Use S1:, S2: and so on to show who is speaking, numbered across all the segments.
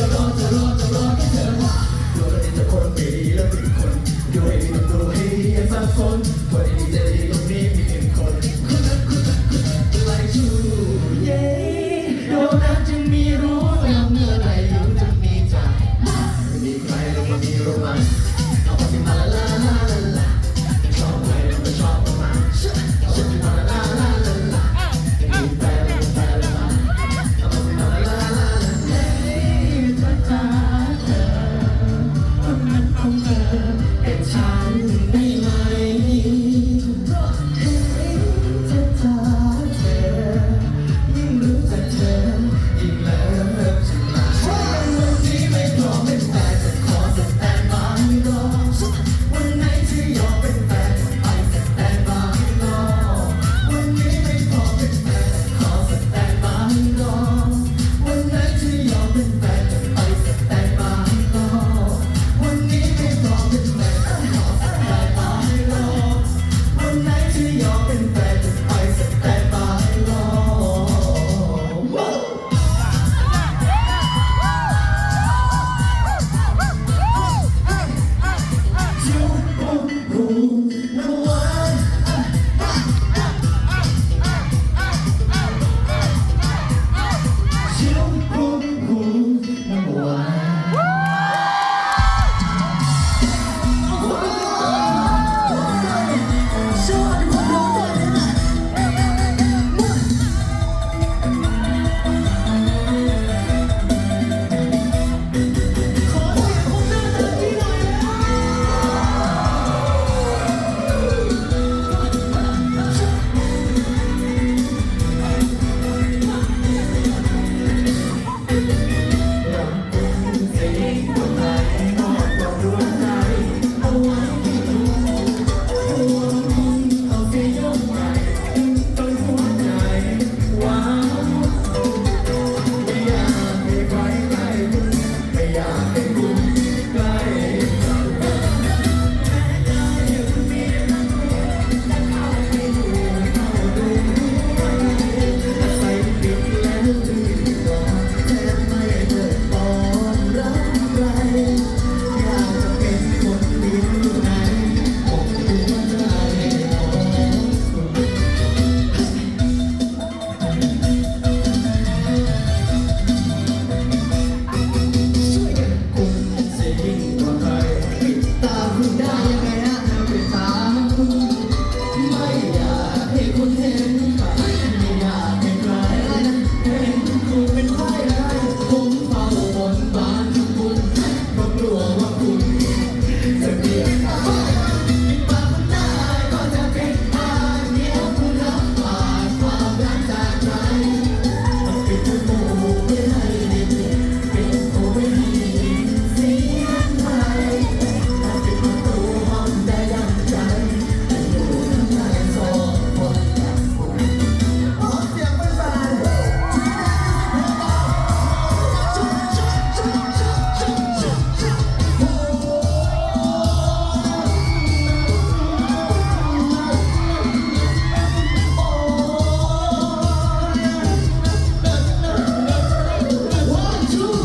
S1: รอ time.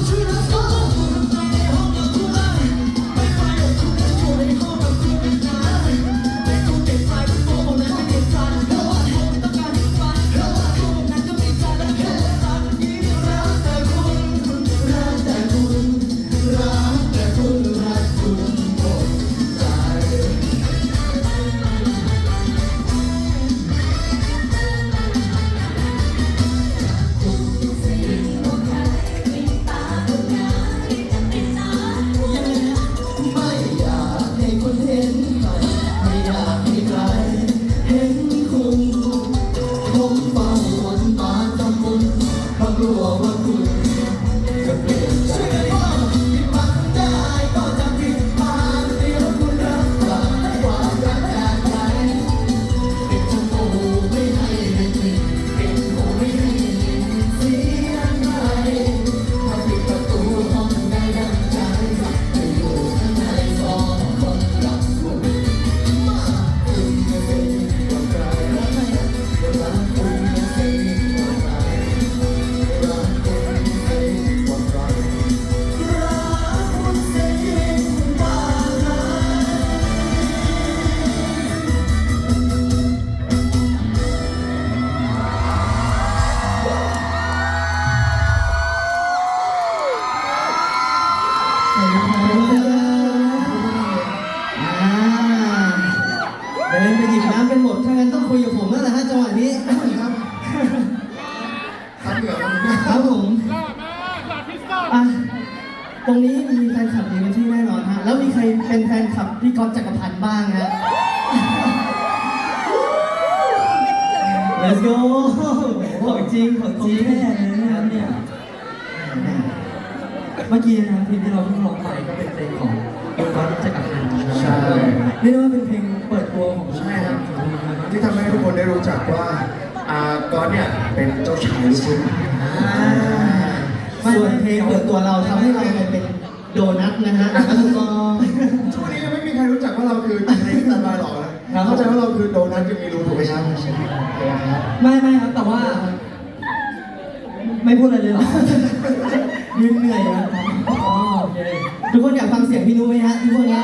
S1: Don't you know? ตรงนี้มีแฟน
S2: ค
S3: ลับดีกันที่แน่นอนฮะ แล้วมีใครเป็นแฟนคลับพี่ก๊อตจักรพันธ์บ้างฮะ Let's go ของจริงของจริง
S4: แน่เลยนะครับเนี่ยเมื่อกี้นะครับเพลงที่เราเพิ่งร้องไปก็เป็นเพลงของคุณก๊อตจักรพันธ์นะครับ
S2: ใช่
S4: เรียกได้ว่าเป็นเพลงเปิดตัวของ
S2: ใช่ครับที่ทำให้ทุกคนได้รู้จักว่าอาก๊อตเนี่ยเป็นเจ้าชายลูกทุ่ง
S3: ส่วนเพลงเปิดตัวเราทำให้เรากลายเป็นโดนัทนะฮะแล้วก็
S2: ช่วงนี้ยังไม่มีใครรู้จักว่าเราคือในสแตนบายหรอกนะเข้าใจว่าเราคือโดนัทยังมีรูถูกไหมครับ
S4: ไม่ไม่ครับแต่ว่า ไม่พูดอะไรเลยเหรอ
S3: ยืนเหนื่อยนะ
S4: อ๋อโอเค
S3: ทุกคนอยากฟังเสียงพี่นุ้ยไหมฮะทุกคนนะ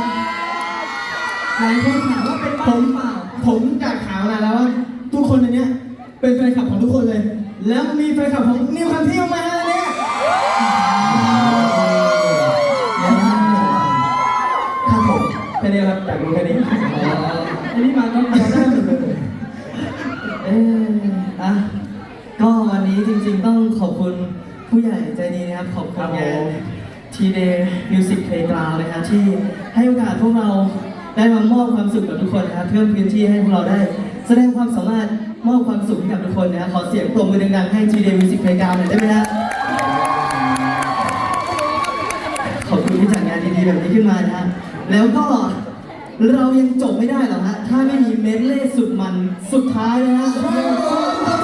S4: หลายคนถามว่าเป็น
S3: ผ
S4: บ้ามหรือเปล่า
S3: ผมอยากถามนะแล้วว่าทุกคนในเนี้ยเป็นแฟนคลับของทุกคนเลย แล้วมีแฟนคลับของนิวคัมพี่มาแล้วเนี่ย
S4: เอ
S3: ออะก็วันนี้จริงๆต้องขอบคุณผู้ใหญ่ใจดีนะครับ ขอบคุณงานทีเดย์มิวสิกเพลย์กราวนะครับที่ให้โอกาสพวกเราได้มามอบความสุขกับทุกคนนะครับเพิ่มพื้นที่ให้พวกเราได้ แสดงความสามารถมอบความสุขให้กับทุกคนนะครับขอเสียงปรบมือดังๆให้ทีเดย์มิวสิกเพลย์กราวหน่อยได้ไหมฮะขอบคุณที่จัดงานดีๆแบบนี้ขึ้นมานะฮะแล้วก็ เรายังจบไม่ได้หรอฮะ ถ้าไม่มีเมดเล่สุดมัน สุดท้ายนะฮะ